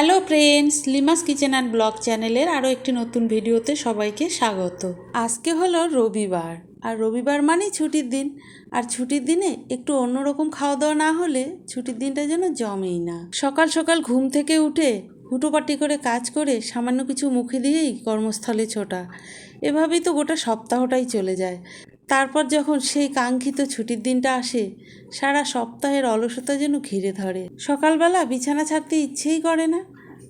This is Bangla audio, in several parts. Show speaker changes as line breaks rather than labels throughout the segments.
Hello friends, Lima's kitchen and blog চ্যানেলের আরও একটি নতুন ভিডিওতে সবাইকে স্বাগত। আজকে হলো রবিবার, আর রবিবার মানেই ছুটির দিন। আর ছুটির দিনে একটু অন্যরকম খাওয়া দাওয়া না হলে ছুটির দিনটা যেন জমেই না। সকাল সকাল ঘুম থেকে উঠে হুটোপাটি করে কাজ করে সামান্য কিছু মুখে দিয়েই কর্মস্থলে ছোটা। এভাবেই তো গোটা সপ্তাহটাই চলে যায়। তারপর যখন সেই কাঙ্ক্ষিত ছুটির দিনটা আসে, সারা সপ্তাহের অলসতা যেন ঘিরে ধরে। সকালবেলা বিছানা ছাড়তে ইচ্ছেই করে না,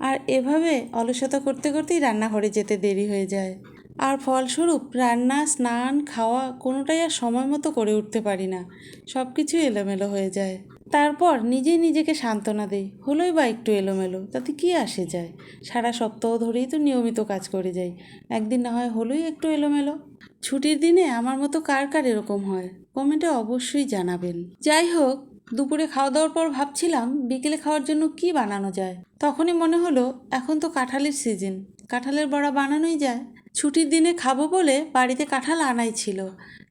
আর এভাবে অলসতা করতে করতেই রান্নাঘরে যেতে দেরি হয়ে যায়। আর ফলস্বরূপ রান্না, স্নান, খাওয়া কোনোটাই আর সময় মতো করে উঠতে পারি না সব কিছু এলোমেলো হয়ে যায়। তারপর নিজেই নিজেকে সান্ত্বনা দেই। হলোই বা একটু এলোমেলো, তাতে কি আসে যায়? সারা সপ্তাহ ধরেই তো নিয়মিত কাজ করে যাই। একদিন না হয় হলোই একটু এলোমেলো। ছুটির দিনে আমার মতো কার কার এরকম হয়? কমেন্টে অবশ্যই জানাবেন। যাই হোক, দুপুরে খাওয়া দাওয়ার পর ভাবছিলাম বিকেলে খাওয়ার জন্য কি বানানো যায়? তখনই মনে হলো, এখন তো কাঁঠালের সিজন কাঁঠালের বড়া বানানোই যায়। ছুটির দিনে খাব বলে বাড়িতে কাঁঠাল আনাই ছিল।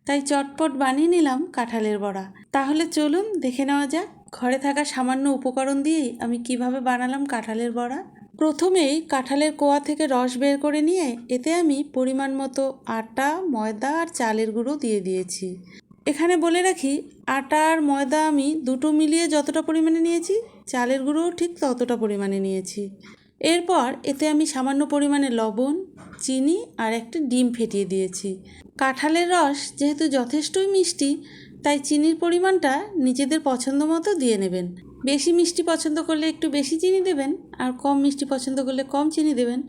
তাই চটপট বানিয়ে নিলাম কাঁঠালের বড়া। তাহলে চলুন, দেখে নেওয়া যাক। ঘরে থাকা সামান্য উপকরণ দিয়েই আমি কীভাবে বানালাম কাঁঠালের বড়া। প্রথমেই কাঁঠালের কোয়া থেকে রস বের করে নিয়ে এতে আমি পরিমাণ মতো আটা, ময়দা আর চালের গুঁড়ো দিয়ে দিয়েছি। এখানে বলে রাখি, আটা আর ময়দা আমি দুটো মিলিয়ে যতটা পরিমাণে নিয়েছি, চালের গুঁড়োও ঠিক ততটা পরিমাণে নিয়েছি। এরপর এতে আমি সামান্য পরিমাণে লবণ, চিনি আর একটা ডিম ফেটিয়ে দিয়েছি। কাঁঠালের রস যেহেতু যথেষ্টই মিষ্টি, তাই চিনির পরিমাণটা নিজেদের পছন্দ মতো দিয়ে নেবেন। বেশি মিষ্টি পছন্দ করলে একটু বেশি চিনি দেবেন আর কম মিষ্টি পছন্দ করলে কম চিনি দেবেন।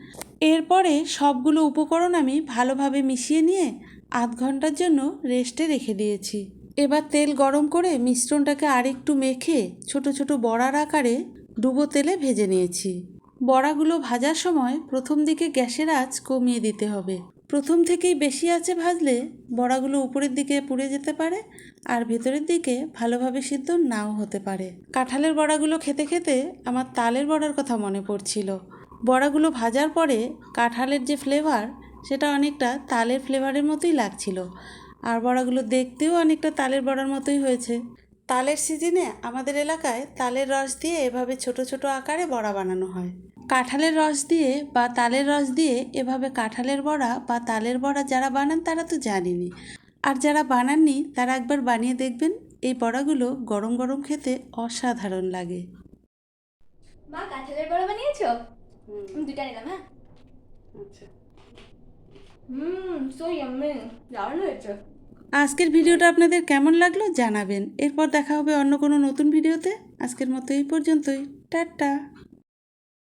এরপরে সবগুলো উপকরণ আমি ভালোভাবে মিশিয়ে নিয়ে আধ ঘণ্টার জন্য রেস্টে রেখে দিয়েছি। এবার তেল গরম করে মিশ্রণটাকে আরেকটু মেখে ছোট ছোট বড়ার আকারে ডুবো তেলে ভেজে নিয়েছি। বড়াগুলো ভাজার সময় প্রথম দিকে গ্যাসের আঁচ কমিয়ে দিতে হবে। প্রথম থেকেই বেশি আছে ভাজলে বড়াগুলো উপরের দিকে পুড়ে যেতে পারে আর ভেতরের দিকে ভালোভাবে সিদ্ধ নাও হতে পারে। কাঁঠালের বড়াগুলো খেতে খেতে আমার তালের বড়ার কথা মনে পড়ছিল। বড়াগুলো ভাজার পরে কাঁঠালের যে ফ্লেভার, সেটা অনেকটা তালের ফ্লেভারের মতোই লাগছিল। আর বড়াগুলো দেখতেও অনেকটা তালের বড়ার মতোই হয়েছে। তালের সিজনে আমাদের এলাকায় তালের রস দিয়ে এভাবে ছোট ছোট আকারে বড়া বানানো হয়। কাঁঠালের রস দিয়ে বা তালের রস দিয়ে এভাবে কাঁঠালের বড়া বা তালের বড়া যারা বানান তারা তো জানেনি আর যারা বানাননি তারা একবার বানিয়ে দেখবেন এই বড়াগুলো গরম গরম খেতে অসাধারণ লাগে।
মা কাঁঠালের বড়া বানিয়েছো? নিলাম হ্যাঁ।
আচ্ছা।
হুম সো ইয়াম্মি দারুণ হয়েছে।
আজকের ভিডিওটা আপনাদের কেমন লাগল জানাবেন। এরপর দেখা হবে অন্য কোনো নতুন ভিডিওতে। আজকের মতো এই পর্যন্তই। টাটা।